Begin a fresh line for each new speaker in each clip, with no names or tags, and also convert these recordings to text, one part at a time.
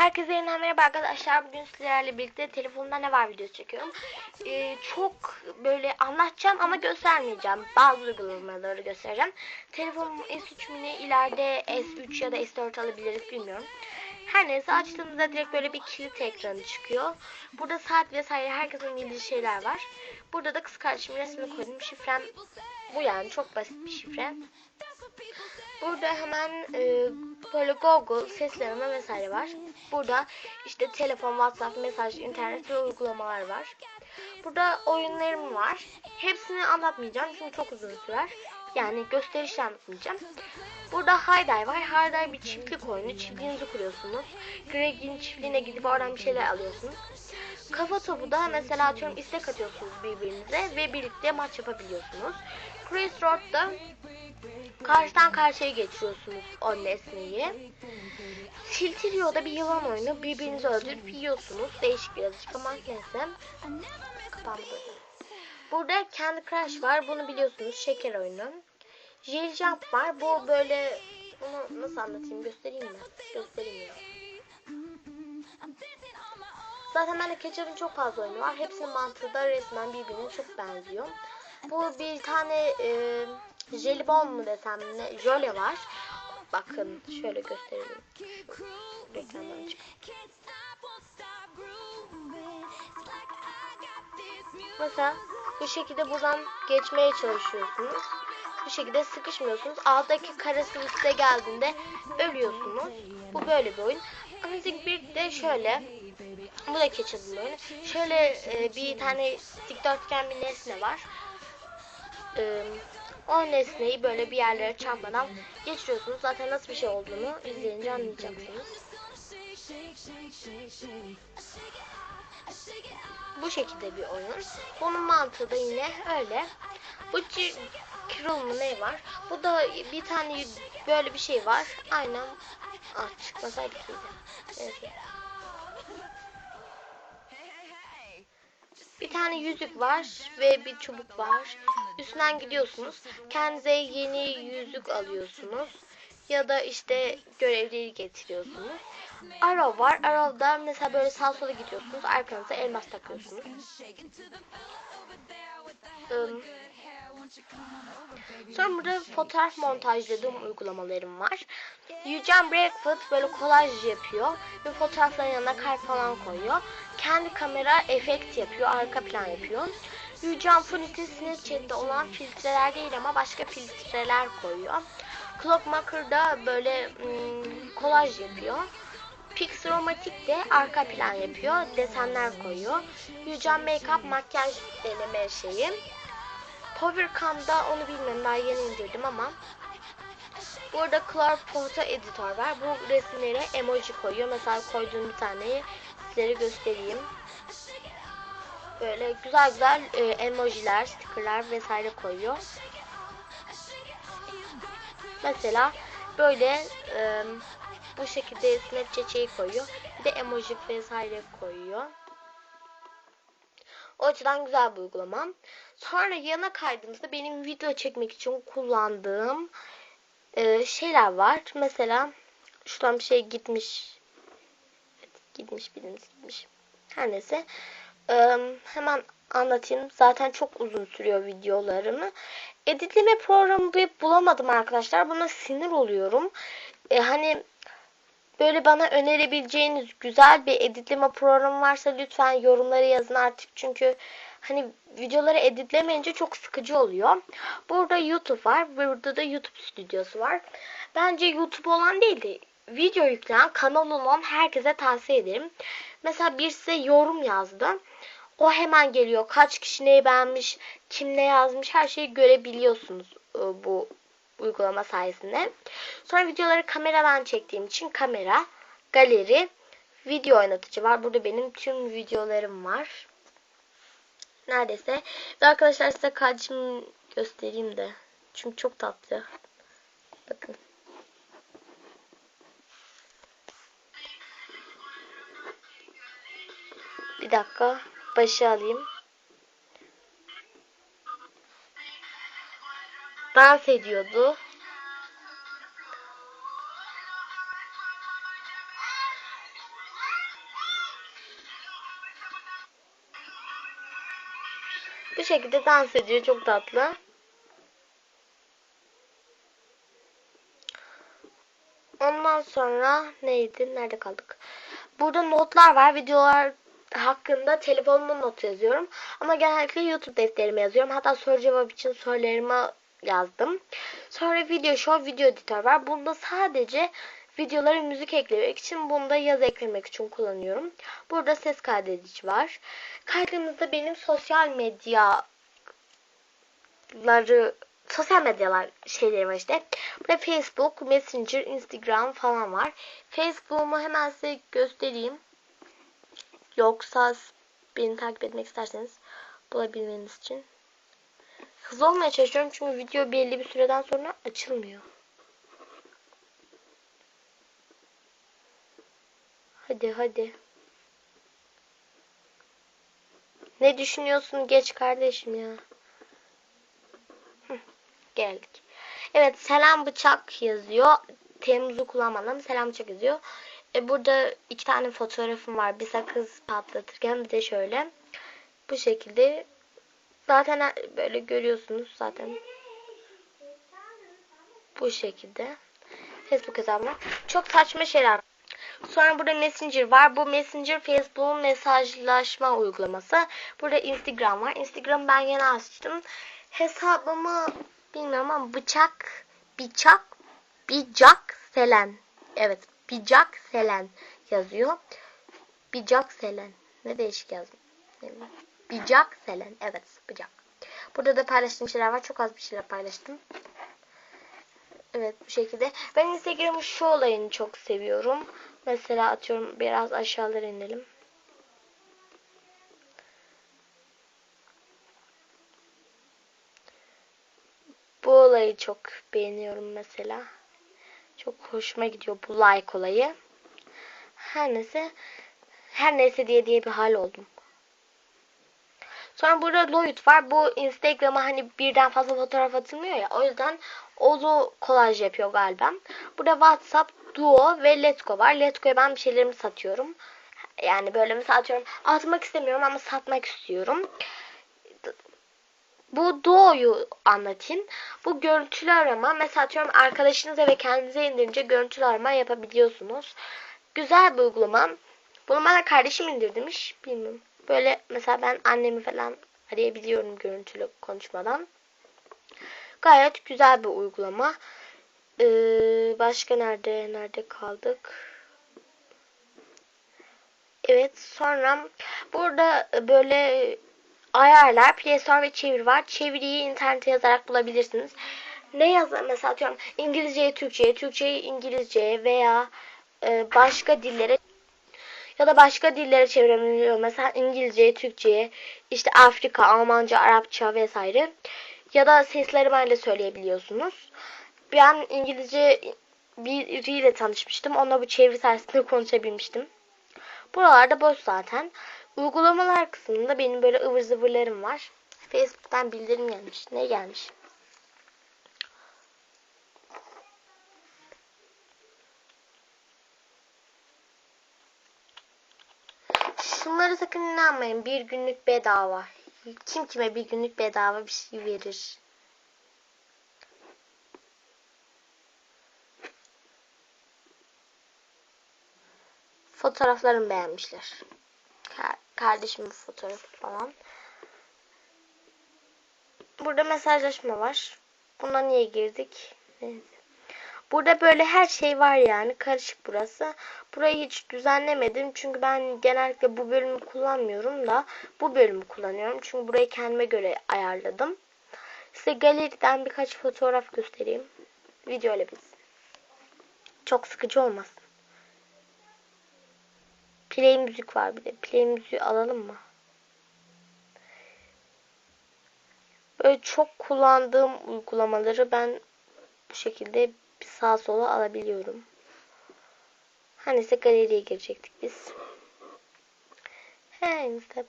Herkese yeniden merhaba arkadaşlar. Bugün sizlerle birlikte telefonumda ne var videosu çekiyorum. Ee, çok böyle anlatacağım ama göstermeyeceğim. Bazı uygulamaları göstereceğim. Telefonum S3 mini ileride S3 ya da S4 alabiliriz bilmiyorum. Her neyse açtığımızda direkt böyle bir kilit ekranı çıkıyor. Burada saat vesaire herkesin bildiği şeyler var. Burada da kız kardeşimin resmini koydum. Şifrem bu yani çok basit bir şifre. Burada hemen e, böyle Google seslenme vesaire var. Burada işte telefon, WhatsApp, mesaj, internet ve uygulamalar var. Burada oyunlarım var. Hepsini anlatmayacağım çünkü çok uzun sürer. Yani gösterişle anlatmayacağım. Burada Hayday var. Hayday bir çiftlik oyunu. Çiftliğinizi kuruyorsunuz. Greg'in çiftliğine gidip oradan bir şeyler alıyorsunuz. Kafa topu da mesela atıyorum istek atıyorsunuz birbirinize ve birlikte maç yapabiliyorsunuz. Cruise Road'da karşıdan karşıya geçiyorsunuz o nesneyi. Siltirio'da bir yılan oyunu birbirinizi öldürüp yiyorsunuz. Değişik birazcık ama neyse. Kapandı. Burada Candy Crush var. Bunu biliyorsunuz. Şeker oyunu. Jill Jump var. Bu böyle bunu nasıl anlatayım? Göstereyim mi? Göstereyim ya. Zaten bende Ketchup'ın çok fazla oyunu var. Hepsinin mantığı da resmen birbirine çok benziyor. Bu bir tane e, jelibon mu desem ne? Jöle var. Bakın şöyle gösterelim. Şu reklamdan çık. Mesela bu şekilde buradan geçmeye çalışıyorsunuz. Bu şekilde sıkışmıyorsunuz. Alttaki karesi üste geldiğinde ölüyorsunuz. Bu böyle bir oyun. Amazing bir de şöyle. Bu da Ketchup'ın oyunu. Şöyle e, bir tane dikdörtgen bir nesne var. E, o nesneyi böyle bir yerlere çarpmadan geçiriyorsunuz. Zaten nasıl bir şey olduğunu izleyince anlayacaksınız. Bu şekilde bir oyun. Bunun mantığı da yine öyle. Bu Kirol mu ne var? Bu da bir tane böyle bir şey var. Aynen. Ah çıkmasaydı iyiydi. Bir tane yüzük var ve bir çubuk var. Üstünden gidiyorsunuz. Kendinize yeni yüzük alıyorsunuz. Ya da işte görevleri getiriyorsunuz. Arrow var. Arrow'da mesela böyle sağ sola gidiyorsunuz. Arkanıza elmas takıyorsunuz. Um, Sonra burada fotoğraf montajladığım uygulamalarım var. Yücem Breakfast böyle kolaj yapıyor ve fotoğrafların yanına kalp falan koyuyor. Kendi kamera efekt yapıyor, arka plan yapıyor. Yücem Funity Snapchat'te olan filtreler değil ama başka filtreler koyuyor. Clockmaker'da böyle ım, kolaj yapıyor. Pixromatic de arka plan yapıyor, desenler koyuyor. Yücem Makeup makyaj deneme şeyi. Powercam'da onu bilmiyorum daha yeni indirdim ama Burada Clark Photo Editor var. Bu resimlere emoji koyuyor. Mesela koyduğum bir taneyi sizlere göstereyim. Böyle güzel güzel e, emojiler, stickerlar vesaire koyuyor. Mesela böyle e, bu şekilde snap çiçeği koyuyor. Bir de emoji vesaire koyuyor. O açıdan güzel bir uygulama. Sonra yana kaydığımızda benim video çekmek için kullandığım e, şeyler var. Mesela şuradan bir şey gitmiş. Evet, gitmiş biriniz gitmiş. Her neyse. E, hemen anlatayım. Zaten çok uzun sürüyor videolarımı. Editleme programı bulamadım arkadaşlar. Buna sinir oluyorum. E, hani böyle bana önerebileceğiniz güzel bir editleme programı varsa lütfen yorumları yazın artık. Çünkü hani videoları editlemeyince çok sıkıcı oluyor. Burada YouTube var. Burada da YouTube stüdyosu var. Bence YouTube olan değil de video yükleyen kanal olan herkese tavsiye ederim. Mesela bir size yorum yazdı. O hemen geliyor. Kaç kişi neyi beğenmiş, kim ne yazmış her şeyi görebiliyorsunuz e, bu uygulama sayesinde. Sonra videoları kameradan çektiğim için kamera, galeri, video oynatıcı var. Burada benim tüm videolarım var. Neredeyse. Ve arkadaşlar size kardeşimi göstereyim de. Çünkü çok tatlı. Bakın. Bir dakika. Başı alayım. dans ediyordu. Bu şekilde dans ediyor. Çok tatlı. Ondan sonra neydi? Nerede kaldık? Burada notlar var. Videolar hakkında telefonuma not yazıyorum. Ama genellikle YouTube defterime yazıyorum. Hatta soru cevap için sorularımı yazdım. Sonra video show, video editör var. Bunda sadece videolara müzik eklemek için, bunda yaz eklemek için kullanıyorum. Burada ses kaydedici var. Kaydımızda benim sosyal medyaları sosyal medyalar şeyleri var işte. Burada Facebook, Messenger, Instagram falan var. Facebook'umu hemen size göstereyim. Yoksa beni takip etmek isterseniz bulabilmeniz için. Hızlı olmaya çalışıyorum çünkü video belli bir süreden sonra açılmıyor. Hadi hadi. Ne düşünüyorsun geç kardeşim ya. Geldik. Evet selam bıçak yazıyor. Temmuz'u kullanmadan selam bıçak yazıyor. E, burada iki tane fotoğrafım var. Bir sakız patlatırken bir de şöyle. Bu şekilde. Zaten böyle görüyorsunuz zaten. Bu şekilde. Facebook hesabına. Çok saçma şeyler. Sonra burada Messenger var. Bu Messenger Facebook'un mesajlaşma uygulaması. Burada Instagram var. Instagram ben yeni açtım. Hesabımı bilmiyorum ama bıçak, bıçak, bıçak selen. Evet, bıçak selen yazıyor. Bıçak selen. Ne değişik yazdım. Bıçak selen. Evet, bıçak. Burada da paylaştığım şeyler var. Çok az bir şeyler paylaştım. Evet bu şekilde. Ben Instagram'ın şu olayını çok seviyorum. Mesela atıyorum biraz aşağılara inelim. Bu olayı çok beğeniyorum mesela. Çok hoşuma gidiyor bu like olayı. Her neyse her neyse diye diye bir hal oldum. Sonra burada Lloyd var. Bu Instagram'a hani birden fazla fotoğraf atılmıyor ya. O yüzden onu kolaj yapıyor galiba. Burada WhatsApp, Duo ve Let's Go var. Let's Go'ya ben bir şeylerimi satıyorum. Yani böyle mi satıyorum? Atmak istemiyorum ama satmak istiyorum. Bu Duo'yu anlatayım. Bu görüntülü arama. Mesela atıyorum arkadaşınıza ve kendinize indirince görüntülü arama yapabiliyorsunuz. Güzel bir uygulama. Bunu bana kardeşim indirmiş. Bilmiyorum. Böyle mesela ben annemi falan arayabiliyorum görüntülü konuşmadan. Gayet güzel bir uygulama. Ee, başka nerede nerede kaldık? Evet sonra burada böyle ayarlar, Play Store ve çevir var. Çeviriyi internete yazarak bulabilirsiniz. Ne yazar mesela atıyorum İngilizceye Türkçe'ye, Türkçeyi İngilizce'ye veya e, başka dillere ya da başka dillere çevirebiliyor. Mesela İngilizceye, Türkçe'ye, işte Afrika, Almanca, Arapça vesaire. Ya da sesleri böyle söyleyebiliyorsunuz. Ben İngilizce biriyle tanışmıştım. Onunla bu çeviri sayesinde konuşabilmiştim. Buralarda boş zaten. Uygulamalar kısmında benim böyle ıvır zıvırlarım var. Facebook'tan bildirim gelmiş. Ne gelmiş? Şunları sakın inanmayın. Bir günlük bedava. Kim kime bir günlük bedava bir şey verir? Fotoğraflarımı beğenmişler. Kardeşimin fotoğrafı falan. Burada mesajlaşma var. Buna niye girdik? Neyse. Burada böyle her şey var yani. Karışık burası. Burayı hiç düzenlemedim. Çünkü ben genellikle bu bölümü kullanmıyorum da bu bölümü kullanıyorum. Çünkü burayı kendime göre ayarladım. Size galeriden birkaç fotoğraf göstereyim. Video ile bitsin. Çok sıkıcı olmasın. Play müzik var bir de. Play müziği alalım mı? Böyle çok kullandığım uygulamaları ben bu şekilde sağa sola alabiliyorum. Hani ise galeriye girecektik biz. Hands the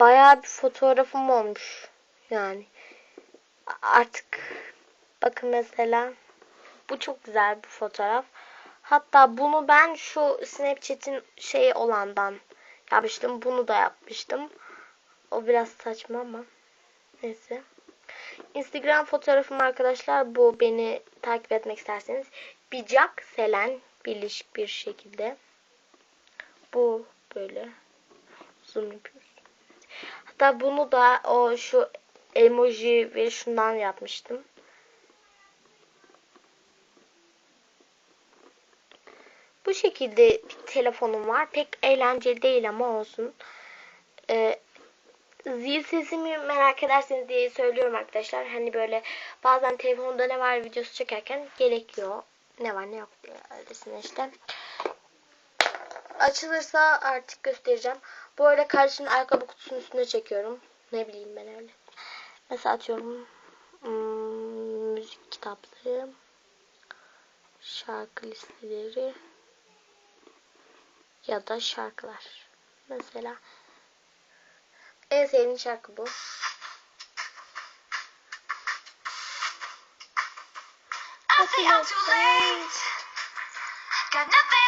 Bayağı bir fotoğrafım olmuş. Yani artık bakın mesela bu çok güzel bir fotoğraf. Hatta bunu ben şu Snapchat'in şey olandan yapmıştım. Bunu da yapmıştım. O biraz saçma ama. Neyse. Instagram fotoğrafım arkadaşlar bu. Beni takip etmek isterseniz. Bicak Selen birleşik bir şekilde. Bu böyle. Zoom yapıyoruz. Hatta bunu da o şu emoji ve şundan yapmıştım. Bu şekilde bir telefonum var. Pek eğlenceli değil ama olsun. Ee, zil sesimi merak ederseniz diye söylüyorum arkadaşlar. Hani böyle bazen telefonda ne var videosu çekerken gerekiyor. Ne var ne yok diye öylesine işte. Açılırsa artık göstereceğim. Bu arada kardeşimin ayakkabı kutusunun üstüne çekiyorum. Ne bileyim ben öyle. Mesela atıyorum. Hmm, müzik kitapları. Şarkı listeleri. Ya da şarkılar. Mesela en sevdiğim şarkı bu.
I think I'm too late. Got nothing